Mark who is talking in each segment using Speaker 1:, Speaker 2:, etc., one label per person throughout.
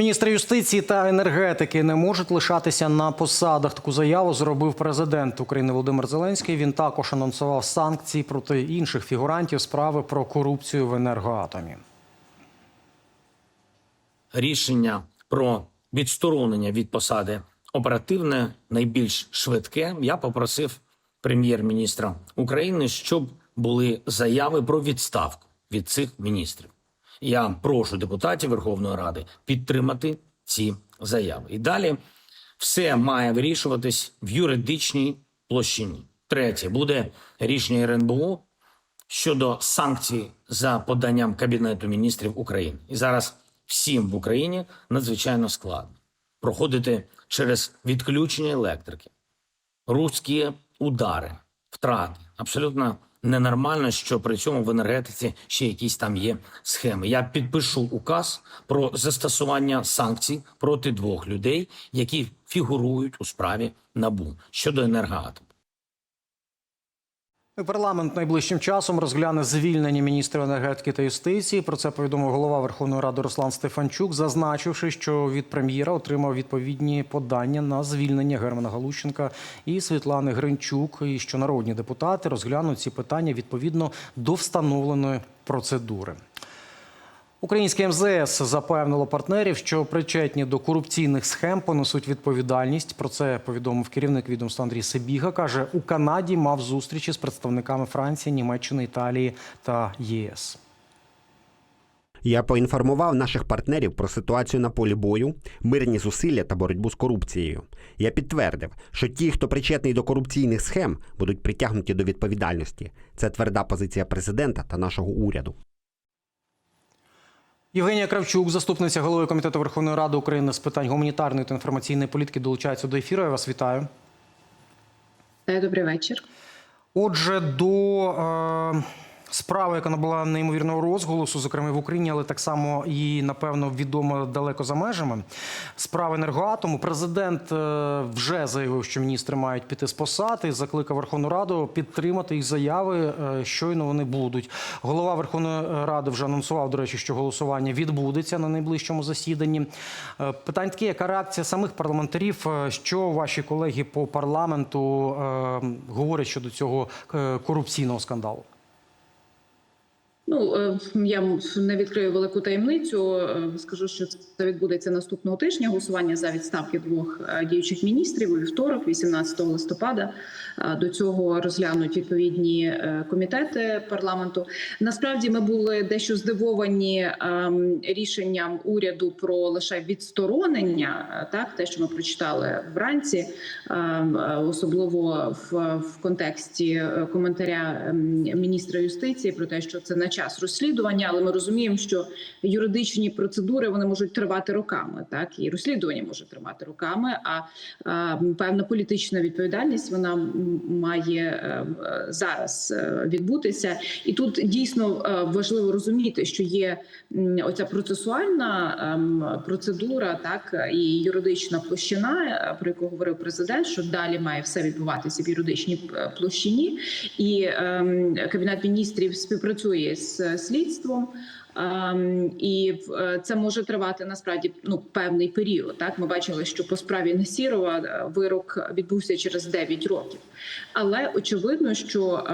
Speaker 1: Міністри юстиції та енергетики не можуть лишатися на посадах. Таку заяву зробив президент України Володимир Зеленський. Він також анонсував санкції проти інших фігурантів справи про корупцію в енергоатомі.
Speaker 2: рішення про відсторонення від посади оперативне, найбільш швидке. Я попросив прем'єр-міністра України, щоб були заяви про відставку від цих міністрів. Я прошу депутатів Верховної Ради підтримати ці заяви. І далі все має вирішуватись в юридичній площині. Третє буде рішення РНБО щодо санкцій за поданням Кабінету міністрів України. І зараз всім в Україні надзвичайно складно проходити через відключення електрики, руські удари, втрати. Абсолютно ненормально, що при цьому в енергетиці ще якісь там є схеми. Я підпишу указ про застосування санкцій проти двох людей, які фігурують у справі НАБУ щодо енергоатому.
Speaker 1: Парламент найближчим часом розгляне звільнення міністра енергетики та юстиції. Про це повідомив голова Верховної Ради Руслан Стефанчук, зазначивши, що від прем'єра отримав відповідні подання на звільнення Германа Галущенка і Світлани Гринчук, і що народні депутати розглянуть ці питання відповідно до встановленої процедури. Українське МЗС запевнило партнерів, що причетні до корупційних схем понесуть відповідальність. Про це повідомив керівник відомства Андрій Себіга. каже, у Канаді мав зустрічі з представниками Франції, Німеччини, Італії та ЄС.
Speaker 3: Я поінформував наших партнерів про ситуацію на полі бою, мирні зусилля та боротьбу з корупцією. Я підтвердив, що ті, хто причетний до корупційних схем, будуть притягнуті до відповідальності. Це тверда позиція президента та нашого уряду.
Speaker 1: Євгенія Кравчук, заступниця голови комітету Верховної Ради України з питань гуманітарної та інформаційної політики, долучається до ефіру. Я вас вітаю.
Speaker 4: Е, Добрий вечір.
Speaker 1: Отже, до е, справи, яка набула неймовірного розголосу, зокрема в Україні, але так само і напевно відомо далеко за межами. Справи енергоатому. Президент е, вже заявив, що міністри мають піти з посад і закликав Верховну Раду підтримати їх заяви. е, щойно вони будуть. Голова Верховної Ради вже анонсував, до речі, що голосування відбудеться на найближчому засіданні. Е, Питання таке, яка реакція самих парламентарів? Що ваші колеги по парламенту говорять щодо цього корупційного скандалу?
Speaker 4: Ну е, я не відкрию велику таємницю. е, Скажу, що це відбудеться наступного тижня. Голосування за відставки двох е, діючих міністрів у вівторок, 18 листопада. До цього розглянуть відповідні комітети парламенту. Насправді ми були дещо здивовані ем, рішенням уряду про лише відсторонення. Так, те, що ми прочитали вранці, ем, особливо в, в контексті коментаря ем, міністра юстиції про те, що це на час розслідування, але ми розуміємо, що юридичні процедури вони можуть тривати роками, так? І розслідування може тривати роками. А, а певна політична відповідальність вона має е, е, зараз е, відбутися, і тут дійсно важливо розуміти, що є оця процесуальна ем, процедура, так? І юридична площина, про яку говорив президент, що далі має все відбуватися в юридичній площині, і ем, кабінет міністрів співпрацює е, слідством. І е, це може тривати насправді ну певний період. Так ми бачили, що по справі Насірова е, вирок відбувся через 9 років. Але очевидно, що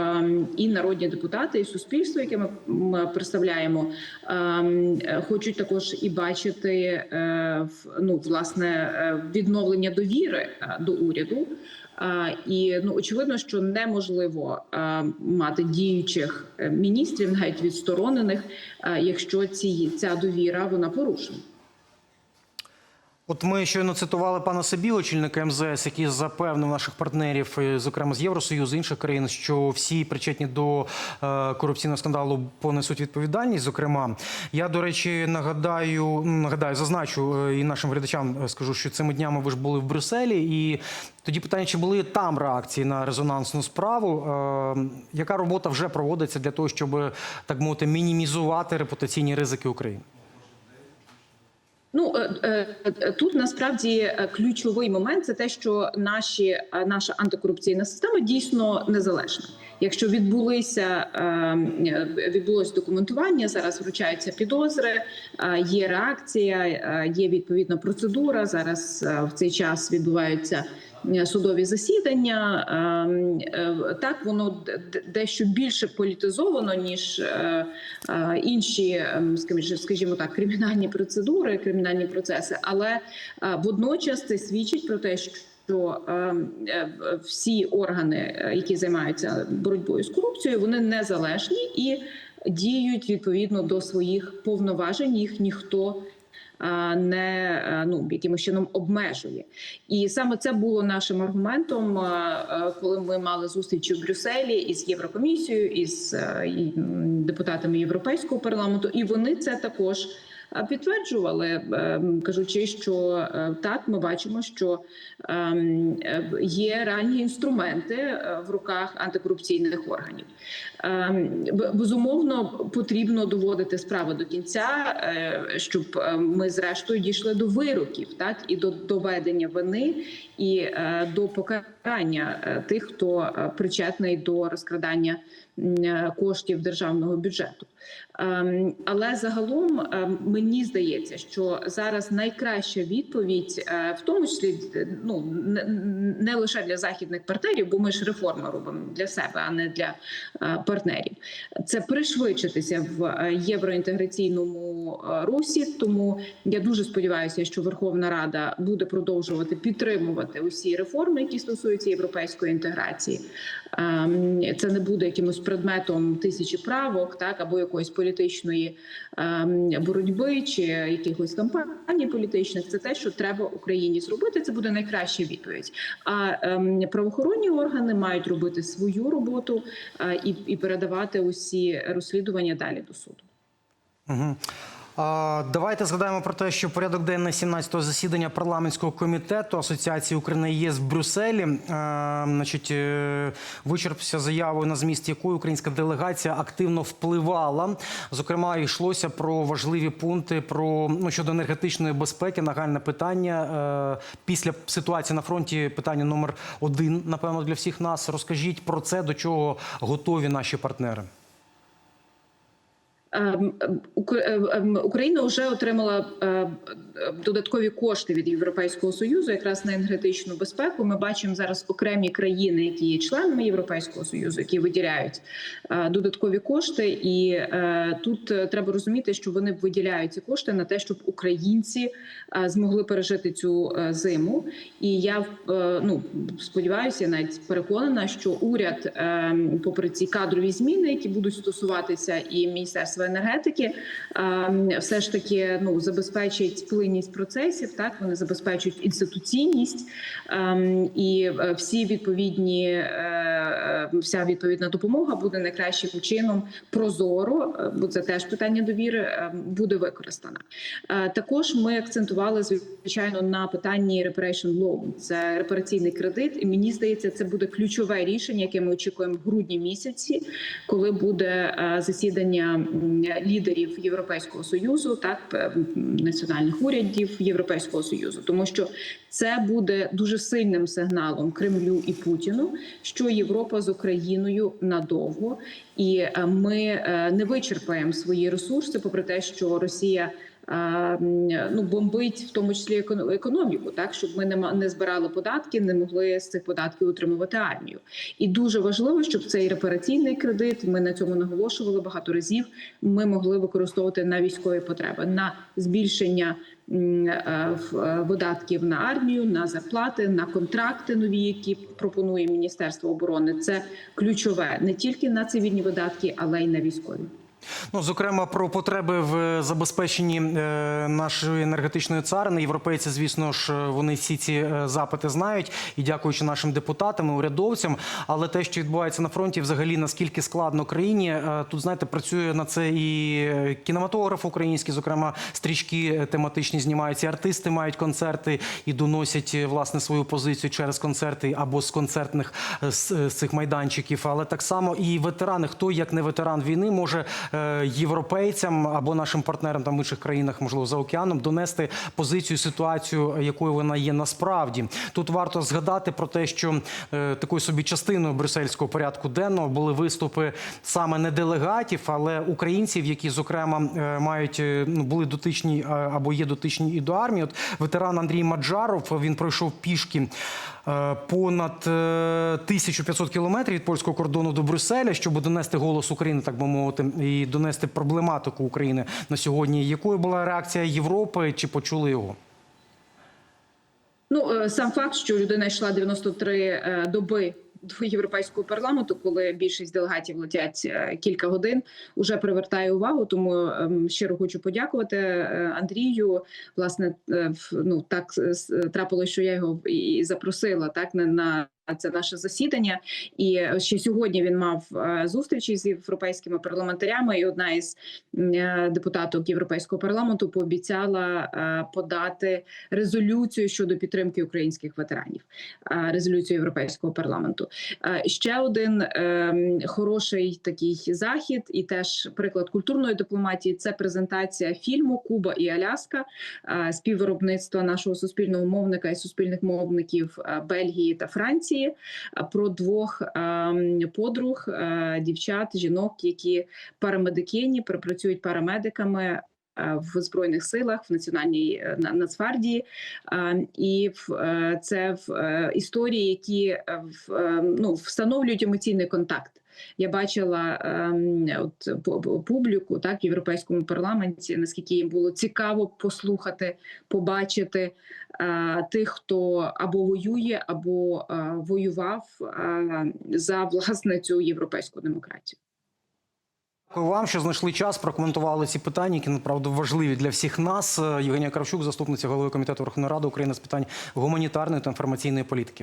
Speaker 4: і народні депутати, і суспільство, яке ми, представляємо, хочуть також і бачити в- ну власне відновлення довіри до уряду. І ну очевидно, що неможливо мати діючих міністрів, навіть відсторонених, якщо ці ця довіра вона порушена.
Speaker 1: От ми щойно цитували пана Собі, очільника МЗС, який запевнив наших партнерів, е, зокрема з Євросоюзу, інших країн, що всі причетні до е, корупційного скандалу понесуть відповідальність. Зокрема, я до речі нагадаю, нагадаю, зазначу е, і нашим глядачам скажу, що цими днями ви ж були в Брюсселі, і тоді питання, чи були там реакції на резонансну справу? Яка робота вже проводиться для того, щоб так мовити мінімізувати репутаційні ризики України?
Speaker 4: Ну е, е, е, тут насправді ключовий момент це те, що наші наша антикорупційна система дійсно незалежна. Якщо відбулися е, відбулось документування, зараз вручаються підозри, є реакція, є відповідна процедура. Зараз в цей час відбуваються судові засідання. Ем, е, Так воно дещо більше політизовано ніж е, е, інші, ем, скажімо, так, кримінальні процедури, кримінальні процеси, але е, водночас це свідчить про те, що що е, е, всі органи, е, які займаються боротьбою з корупцією, вони незалежні і діють відповідно до своїх повноважень. Їх ніхто е, не е, ну якимось чином обмежує, і саме це було нашим аргументом, е, е, коли ми мали зустрічі в Брюсселі із Єврокомісією, із е, депутатами Європейського парламенту, і вони це також. Е, Підтверджували, е, кажучи, що е, так, ми бачимо, що ем, є реальні інструменти е, в руках антикорупційних органів. Ем, Безумовно, потрібно доводити справи до кінця, щоб ми зрештою дійшли до вироків, так і до доведення вини, і до покарання тих, хто причетний до розкрадання коштів державного бюджету. Ем, Але загалом ем, мені здається, що зараз найкраща відповідь, е, в тому числі ну не, лише для західних партнерів, бо ми ж реформи робимо для себе, а не для е, партнерів. Це пришвидшитися в е, євроінтеграційному русі. Тому я дуже сподіваюся, що Верховна Рада буде продовжувати підтримувати усі реформи, які стосуються європейської інтеграції. Ем, Це не буде якимось предметом тисячі правок, так або якоїсь політичної ем, боротьби чи якихось кампаній політичних. Це те, що треба Україні зробити. Це буде найкраща відповідь. А ем, правоохоронні органи мають робити свою роботу е, і, передавати усі розслідування далі до суду.
Speaker 1: Угу. Давайте згадаємо про те, що порядок денний 17-го засідання парламентського комітету Асоціації України ЄС в Брюсселі значить, е, вичерпався заявою, на зміст якої українська делегація активно впливала. Зокрема, йшлося про важливі пункти про ну щодо енергетичної безпеки, нагальне питання е, після ситуації на фронті. Питання номер один, напевно, для всіх нас. Розкажіть про це, до чого готові наші партнери.
Speaker 4: Україна вже отримала е, е, додаткові кошти від Європейського союзу, якраз на енергетичну безпеку. Ми бачимо зараз окремі країни, які є членами Європейського союзу, які виділяють е, додаткові кошти. І е, тут е, треба розуміти, що вони виділяють ці кошти на те, щоб українці е, змогли пережити цю е, зиму. І я е, ну сподіваюся, навіть переконана, що уряд, е, попри ці кадрові зміни, які будуть стосуватися і міністерства енергетики, е, все ж таки ну забезпечить плинність процесів. Так вони забезпечують інституційність і е, всі відповідні е, е, вся відповідна допомога буде найкращим чином прозоро, бо це теж питання довіри буде використана. Також ми акцентували звичайно на питанні reparation loan. Це репараційний кредит. І мені здається, це буде ключове рішення, яке ми очікуємо в грудні місяці, коли буде засідання лідерів Європейського союзу, так національних урядів Європейського союзу, тому що це буде дуже сильним сигналом Кремлю і Путіну, що Європа з Україною надовго, і е, ми е, не вичерпаємо свої ресурси, попри те, що Росія. Ну, бомбить в тому числі еконо- економіку, так щоб ми не не збирали податки, не могли з цих податків утримувати армію. І дуже важливо, щоб цей репараційний кредит ми на цьому наголошували багато разів. Ми могли використовувати на військові потреби, на збільшення е, е, видатків на армію, на зарплати, на контракти нові, які пропонує Міністерство оборони. Це ключове не тільки на цивільні видатки, але й на військові.
Speaker 1: Ну, зокрема, про потреби в забезпеченні е, нашої енергетичної царини. Європейці, звісно ж, вони всі ці е, запити знають і дякуючи нашим депутатам, і урядовцям. Але те, що відбувається на фронті, взагалі наскільки складно країні, е, тут знаєте, працює на це і е, кінематограф український, зокрема, стрічки е, тематичні знімаються. Артисти мають концерти і доносять е, власне свою позицію через концерти або з концертних е, з, цих майданчиків. Але так само і ветерани, хто як не ветеран війни, може е, європейцям або нашим партнерам там в інших країнах, можливо, за океаном, донести позицію, ситуацію, якою вона є насправді. Тут варто згадати про те, що е, такою собі частиною брюссельського порядку денного були виступи саме не делегатів, але українців, які зокрема е, мають е, ну, були дотичні е, або є дотичні і до армії. От ветеран Андрій Маджаров він пройшов пішки. е, Понад е, 1500 кілометрів від польського кордону до Брюсселя, щоб донести голос України, так би мовити, донести проблематику України на сьогодні. Якою була реакція Європи? Чи почули його?
Speaker 4: Ну е, сам факт, що людина йшла 93 е, доби. До європейського парламенту, коли більшість делегатів летять е, кілька годин, уже привертає увагу. Тому ем, щиро хочу подякувати Андрію. Власне, ну так трапилося, що я його і- запросила так на це наше засідання. І ще сьогодні він мав е, зустрічі з європейськими парламентарями. І одна із е, депутаток європейського парламенту пообіцяла е, подати резолюцію щодо підтримки українських ветеранів. Резолюцію європейського парламенту. Ще один хороший такий захід, і теж приклад культурної дипломатії. Це презентація фільму Куба і Аляска, співвиробництва нашого суспільного мовника і суспільних мовників Бельгії та Франції е, про двох е, подруг, е, дівчат, жінок, які парамедикині працюють парамедиками. е, В збройних силах в національній Нацгвардії Е, і це в історії, які е, в, е, ну, встановлюють емоційний контакт. Я бачила ем, от пу- пу- публіку так в європейському парламенті, наскільки їм було цікаво послухати, побачити е, тих, хто або воює, або е, воював е, за власне цю європейську демократію.
Speaker 1: Дякую вам, що знайшли час, прокоментували ці питання, які направду важливі для всіх нас. Євгенія Кравчук, заступниця голови комітету Верховної Ради України з питань гуманітарної та інформаційної політики.